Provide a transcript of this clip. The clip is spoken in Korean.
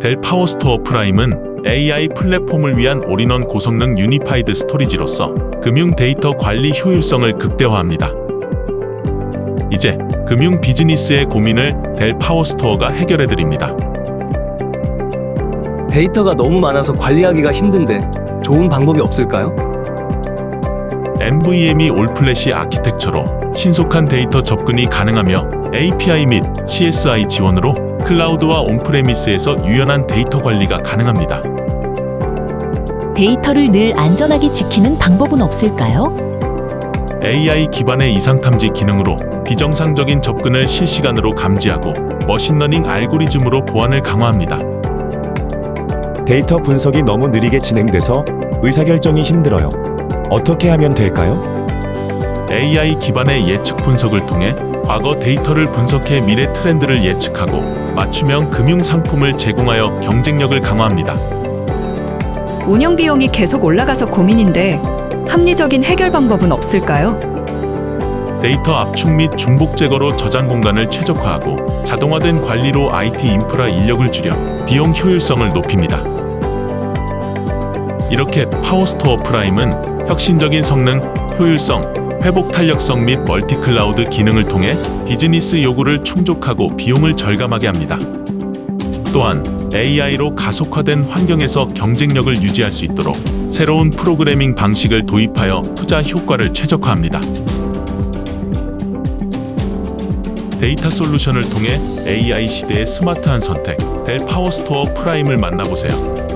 델 파워스토어 프라임은 AI 플랫폼을 위한 올인원 고성능 유니파이드 스토리지로서 금융 데이터 관리 효율성을 극대화합니다. 이제 금융 비즈니스의 고민을 델 파워스토어가 해결해 드립니다. 데이터가 너무 많아서 관리하기가 힘든데 좋은 방법이 없을까요? NVMe 올플래시 아키텍처로 신속한 데이터 접근이 가능하며 API 및 CSI 지원으로 클라우드와 온프레미스에서 유연한 데이터 관리가 가능합니다. 데이터를 늘 안전하게 지키는 방법은 없을까요? AI 기반의 이상 탐지 기능으로 비정상적인 접근을 실시간으로 감지하고 머신러닝 알고리즘으로 보안을 강화합니다. 데이터 분석이 너무 느리게 진행돼서 의사결정이 힘들어요. 어떻게 하면 될까요? AI 기반의 예측 분석을 통해 과거 데이터를 분석해 미래 트렌드를 예측하고 맞춤형 금융 상품을 제공하여 경쟁력을 강화합니다. 운영 비용이 계속 올라가서 고민인데 합리적인 해결 방법은 없을까요? 데이터 압축 및 중복 제거로 저장 공간을 최적화하고 자동화된 관리로 IT 인프라 인력을 줄여 비용 효율성을 높입니다. 이렇게 파워스토어 프라임은 혁신적인 성능, 효율성, 회복 탄력성 및 멀티 클라우드 기능을 통해 비즈니스 요구를 충족하고 비용을 절감하게 합니다. 또한 AI로 가속화된 환경에서 경쟁력을 유지할 수 있도록 새로운 프로그래밍 방식을 도입하여 투자 효과를 최적화합니다. 데이터 솔루션을 통해 AI 시대의 스마트한 선택, 델 파워스토어 프라임을 만나보세요.